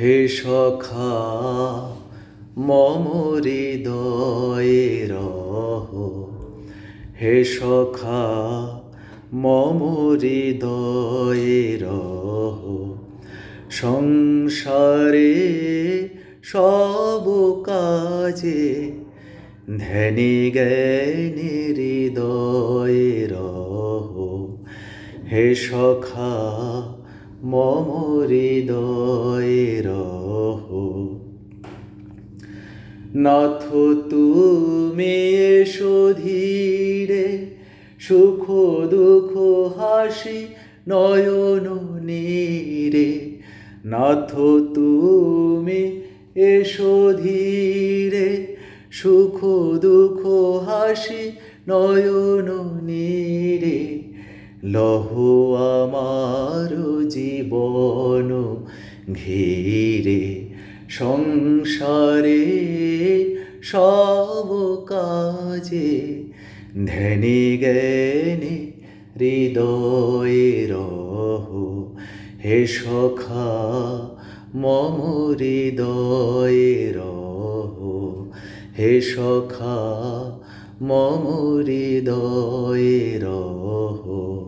হে সখা, মম হৃদয়ে রহ। হে সখা, মম সংসারে সব কাজে ধ্যানে জ্ঞানে হৃদয়ে রহ। হে সখা মম হৃদয়ে রহ। নাথ তুমি এসো ধীরে, সুখ দুঃখ হাসি নয়ন নীরে। নাথ তুমি এসো ধীরে, সুখ দুঃখ হাসি নয়ন নীরে। লহ আমার জীবন ঘিরে সংসারে সব কাজে ধ্যানে জ্ঞানে হৃদয়ে রহ। হে সখা, মম হৃদয়ে রহ। হে সখা, মম হৃদয়ে রহ।